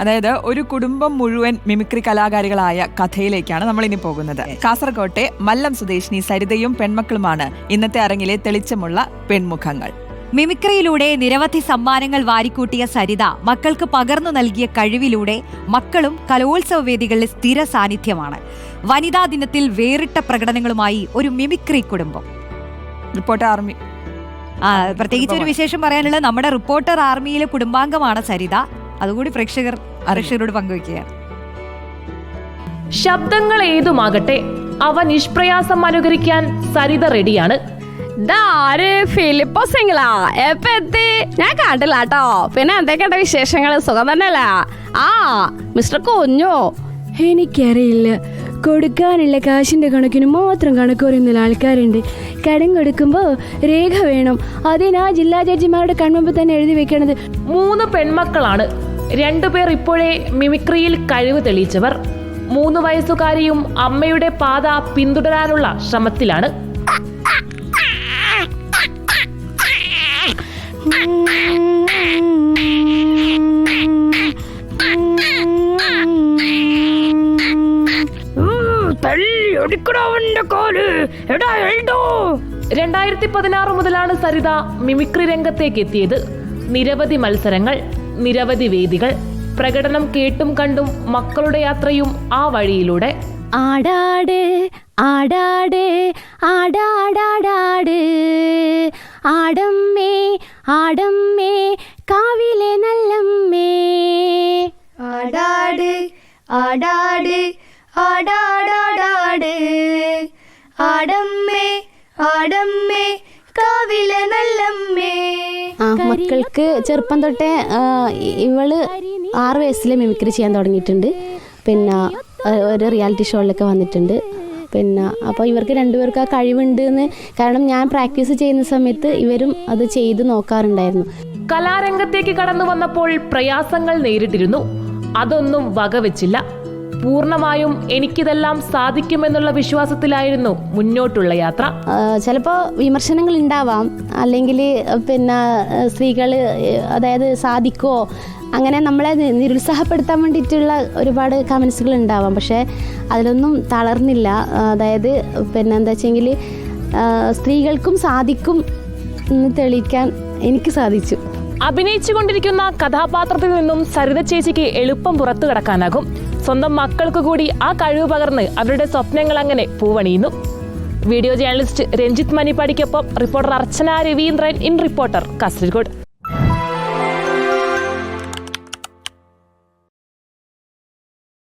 അതായത് ഒരു കുടുംബം മുഴുവൻ മിമിക്രി കലാകാരികളായ കഥയിലേക്കാണ് നമ്മൾ ഇനി പോകുന്നത്. കാസർകോട്ടെ മല്ലം സ്വദേശിനി സരിതയും പെൺമക്കളുമാണ് ഇന്നത്തെ അരങ്ങിലെ തെളിച്ചമുള്ള പെൺമുഖങ്ങൾ. മിമിക്രിയിലൂടെ നിരവധി സമ്മാനങ്ങൾ വാരിക്കൂട്ടിയ സരിത മക്കൾക്ക് പകർന്നു നൽകിയ കഴിവിലൂടെ മക്കളും കലോത്സവ വേദികളിലെ സ്ഥിര സാന്നിധ്യമാണ്. വനിതാ ദിനത്തിൽ വേറിട്ട പ്രകടനങ്ങളുമായി ഒരു മിമിക്രി കുടുംബം. Reporter army. ആ, പ്രത്യേകിച്ച് ഒരു വിശേഷം പറയാനുള്ളത് നമ്മുടെ റിപ്പോർട്ടർ ആർമിയിലെ കുടുംബാംഗമാണ് സരിത. അതുകൂടി പ്രേക്ഷകർ പ്രേക്ഷകരോട് പങ്കുവയ്ക്കുകയാണ്. ശബ്ദങ്ങൾ ഏതുമാകട്ടെ അവ നിഷ്പ്രയാസം അനുകരിക്കാൻ സരിത റെഡിയാണ്. ഇതാര് ഫിലിപ്പോ സിംഗിളാ എപ്പ എത്തി? ഞാൻ കണ്ടില്ല കേട്ടോ പിന്നെ എന്തൊക്കെയുണ്ട് വിശേഷങ്ങൾ സുഖം തന്നെയല്ല? ആ മിസ്റ്റർ കുഞ്ഞോ. എനിക്കറിയില്ല. കൊടുക്കാനുള്ള കാശിന്റെ കണക്കിന് മാത്രം കണക്ക് പറയുന്ന ആൾക്കാരുണ്ട്. കടം കൊടുക്കുമ്പോൾ രേഖ വേണം. അതിനാ ജില്ലാ ജഡ്ജിമാരുടെ കൺമുമ്പ് തന്നെ എഴുതി വെക്കണത്. മൂന്ന് പെൺമക്കളാണ്. രണ്ടുപേർ ഇപ്പോഴേ മിമിക്രിയിൽ കഴിവ് തെളിയിച്ചവർ. മൂന്ന് വയസ്സുകാരിയും അമ്മയുടെ പാത പിന്തുടരാനുള്ള ശ്രമത്തിലാണ്. രണ്ടായിരത്തി പതിനാറ് മുതലാണ് സരിത മിമിക്രി രംഗത്തേക്ക് എത്തിയത്. നിരവധി മത്സരങ്ങൾ. നിരവധി വേദികൾ പ്രകടനം കേട്ടും കണ്ടും മക്കളുടെ യാത്രയും ആ വഴിയിലൂടെ. ആടാട് ആടാട് ആടാടാടാട്. ആടമ്മേ ആടമ്മേ കാവിലെ നല്ലമ്മേ. ആടാട് ആടാട് ആടാടാടാട്. ആടമ്മേ ആടമ്മേ മക്കൾക്ക് ചെറുപ്പം തൊട്ടേ ഇവൾ ആറ് വയസ്സിൽ മിമിക്രി ചെയ്യാൻ തുടങ്ങിയിട്ടുണ്ട്. പിന്നെ ഒരു റിയാലിറ്റി ഷോയിലൊക്കെ വന്നിട്ടുണ്ട്. പിന്നെ അപ്പോൾ ഇവർക്ക് രണ്ടുപേർക്ക് ആ കഴിവുണ്ട് എന്ന് കാരണം ഞാൻ പ്രാക്ടീസ് ചെയ്യുന്ന സമയത്ത് ഇവരും അത് ചെയ്ത് നോക്കാറുണ്ടായിരുന്നു. കലാരംഗത്തേക്ക് കടന്നു വന്നപ്പോൾ പ്രയാസങ്ങൾ നേരിട്ടിരുന്നു. അതൊന്നും വകവെച്ചില്ല. പൂർണമായും എനിക്കിതെല്ലാം സാധിക്കുമെന്നുള്ള വിശ്വാസത്തിലായിരുന്നു മുന്നോട്ടുള്ള യാത്ര. ചിലപ്പോൾ വിമർശനങ്ങൾ ഉണ്ടാവാം. അല്ലെങ്കിൽ പിന്നെ സ്ത്രീകൾ അതായത് സാധിക്കോ അങ്ങനെ നമ്മളെ നിരുത്സാഹപ്പെടുത്താൻ വേണ്ടിയിട്ടുള്ള ഒരുപാട് കമൻസുകൾ ഉണ്ടാവാം. പക്ഷേ അതിലൊന്നും തളർന്നില്ല. അതായത് പിന്നെ എന്താ വെച്ചെങ്കിൽ സ്ത്രീകൾക്കും സാധിക്കും എന്ന് തെളിയിക്കാൻ എനിക്ക് സാധിച്ചു. അഭിനയിച്ചുകൊണ്ടിരിക്കുന്ന കഥാപാത്രത്തിൽ നിന്നും സരിത ചേച്ചിക്ക് എളുപ്പം പുറത്തു കടക്കാനാകും. സ്വന്തം മക്കൾക്ക് കൂടി ആ കഴിവ് പകർന്ന് അവരുടെ സ്വപ്നങ്ങൾ അങ്ങനെ പൂവണിയുന്നു. Video journalist Ranjith മണിപ്പാടിക്കൊപ്പം reporter Archana Raveendran in reporter Kasaragod